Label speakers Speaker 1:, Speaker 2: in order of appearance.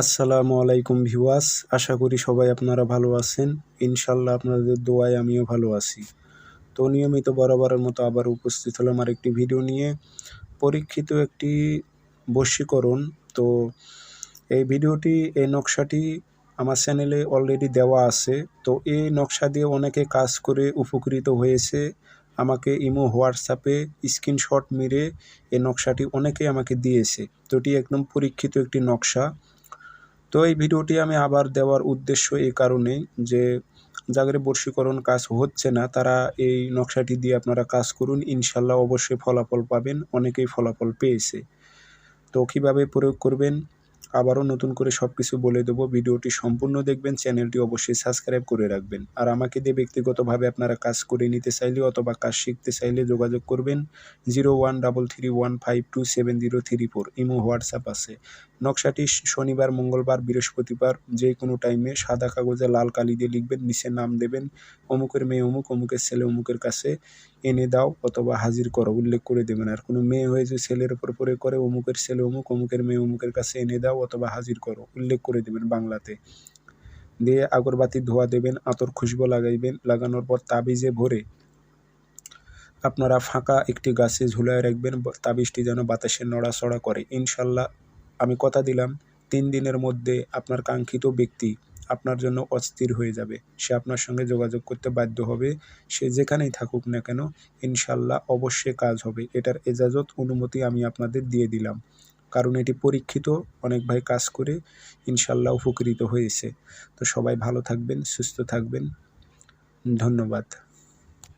Speaker 1: আসসালামু আলাইকুম ভিওয়াস আশা করি সবাই আপনারা ভালো আছেন। ইনশাল্লাহ আপনাদের দোয়ায় আমিও ভালো আছি। তো নিয়মিত বরাবরের মতো আবার উপস্থিত হলাম আর একটি ভিডিও নিয়ে। পরীক্ষিত একটি বশীকরণ। তো এই ভিডিওটি, এই নকশাটি আমার চ্যানেলে অলরেডি দেওয়া আছে। তো এই নকশা দিয়ে অনেকে কাজ করে উপকৃত হয়েছে। আমাকে ইমো, হোয়াটসঅ্যাপে স্ক্রিনশট মেরে এই নকশাটি অনেকে আমাকে দিয়েছে। তো এটি একদম পরীক্ষিত একটি নকশা। তো এই ভিডিওটি আমি আবার দেওয়ার উদ্দেশ্য এই কারণে যে যাদের বর্ষীকরণ কাজ হচ্ছে না, তারা এই নকশাটি দিয়ে আপনারা কাজ করুন। ইনশাল্লাহ অবশ্যই ফলাফল পাবেন, অনেকেই ফলাফল পেয়েছে। তো কীভাবে প্রয়োগ করবেন? আবারও নতুন করে সব কিছু বলে দেবো। ভিডিওটি সম্পূর্ণ দেখবেন, চ্যানেলটি অবশ্যই সাবস্ক্রাইব করে রাখবেন। আর আমাকে দিয়ে ব্যক্তিগতভাবে আপনারা কাজ করে নিতে চাইলে অথবা কাজ শিখতে চাইলে যোগাযোগ করবেন zero one double three one five two seven zero three four. Imo, WhatsApp আছে। নকশাটি শনিবার, মঙ্গলবার, বৃহস্পতিবার যে কোনো টাইমে সাদা কাগজে লাল কালি দিয়ে লিখবেন, নিচে নাম দেবেন, অমুকের মেয়ে অমুক, অমুকের ছেলে অমুকের কাছে এনে দাও অথবা হাজির করো, উল্লেখ করে দেবেন। আর কোনো মেয়ে হয়ে যে ছেলের ওপর পরে করে, অমুকের ছেলে অমুক, অমুকের মেয়ে অমুকের কাছে এনে অথবা হাজির করো, উল্লেখ করে দেবেন বাংলাতে। দিয়ে আগরবাতি ধোয়া দেবেন, আতর খুশবো লাগাইবেন, লাগানোর পর তাবিজে ভরে আপনারা ফাঁকা একটি গাছে ঝুলায় রাখবেন তাবিজটি যেন বাতাসে নড়াচড়া করে। ইনশাল্লাহ আমি কথা দিলাম, তিন দিনের মধ্যে আপনার কাঙ্ক্ষিত ব্যক্তি আপনার জন্য অস্থির হয়ে যাবে। সে আপনার সঙ্গে যোগাযোগ করতে বাধ্য হবে, সে যেখানেই থাকুক না কেন, ইনশাল্লাহ অবশ্যই কাজ হবে। এটার এজাজত, অনুমতি আমি আপনাদের দিয়ে দিলাম। কারণ এটি পরীক্ষিত, অনেক ভাই কাজ করে ইনশাল্লাহ উপকৃত হয়েছে। তো সবাই ভালো থাকবেন, সুস্থ থাকবেন। ধন্যবাদ।